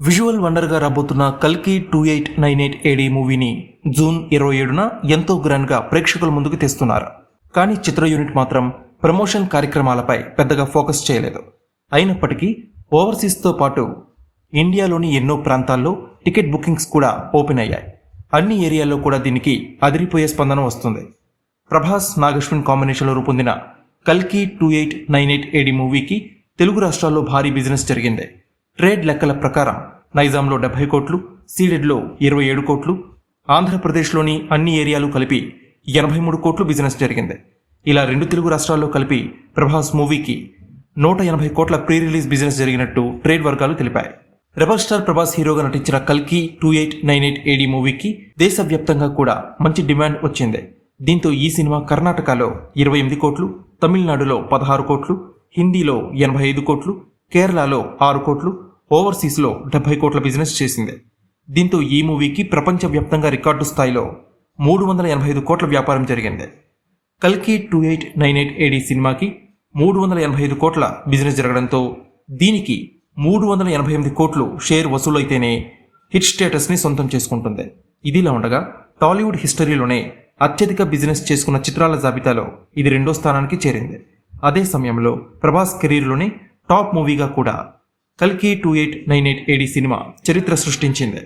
Visual వండర్గా రాబోతున్న కల్కి two eight nine eight AD మూవీని జూన్ ఇరవై ఏడున ఎంతో గ్రాండ్గా ప్రేక్షకుల ముందుకు తెస్తున్నారు. కానీ చిత్ర యూనిట్ మాత్రం ప్రమోషన్ కార్యక్రమాలపై పెద్దగా ఫోకస్ చేయలేదు. అయినప్పటికీ ఓవర్సీస్తో పాటు ఇండియాలోని ఎన్నో ప్రాంతాల్లో టికెట్ బుకింగ్స్ కూడా ఓపెన్ అయ్యాయి. అన్ని ఏరియాల్లో కూడా దీనికి అదిరిపోయే స్పందన వస్తుంది. ప్రభాస్ నాగశ్విన్ కాంబినేషన్లో రూపొందిన కల్కి two eight nine eight AD మూవీకి తెలుగు రాష్ట్రాల్లో భారీ బిజినెస్ జరిగింది. ట్రేడ్ లెక్కల ప్రకారం నైజాంలో డెబ్బై కోట్లు సీడెడ్లో ఇరవై ఏడు కోట్లు ఆంధ్రప్రదేశ్లోని అన్ని ఏరియాలు కలిపి ఎనభై మూడు కోట్లు బిజినెస్ జరిగింది. ఇలా రెండు తెలుగు రాష్ట్రాల్లో కలిపి ప్రభాస్ మూవీకి నూట ఎనభై కోట్ల ప్రీ రిలీజ్ బిజినెస్ జరిగినట్టు ట్రేడ్ వర్గాలు తెలిపాయి. రెబల్ స్టార్ ప్రభాస్ హీరోగా నటించిన కల్కి two eight nine eight AD మూవీకి దేశవ్యాప్తంగా కూడా మంచి డిమాండ్ వచ్చింది. దీంతో ఈ సినిమా కర్ణాటకలో ఇరవై ఎనిమిది కోట్లు తమిళనాడులో పదహారు కోట్లు హిందీలో ఎనభై ఐదు కోట్లు కేరళలో ఆరు కోట్లు ఓవర్సీస్లో డెబ్బై కోట్ల బిజినెస్ చేసింది. దీంతో ఈ మూవీకి ప్రపంచవ్యాప్తంగా రికార్డు స్థాయిలో మూడు వందల ఎనభై ఐదు కోట్ల వ్యాపారం జరిగింది. కల్కి two eight nine eight AD సినిమాకి మూడు వందల ఎనభై ఐదు కోట్ల బిజినెస్ జరగడంతో దీనికి మూడు వందల ఎనభై ఎనిమిది కోట్లు షేర్ వసూలైతేనే హిట్ స్టేటస్ని సొంతం చేసుకుంటుంది. ఇదిలా ఉండగా టాలీవుడ్ హిస్టరీలోనే అత్యధిక బిజినెస్ చేసుకున్న చిత్రాల జాబితాలో ఇది రెండో స్థానానికి చేరింది. అదే సమయంలో ప్రభాస్ కెరీర్లోనే టాప్ మూవీగా కూడా కల్కి two eight nine eight AD cinema చరిత్ర సృష్టించింది.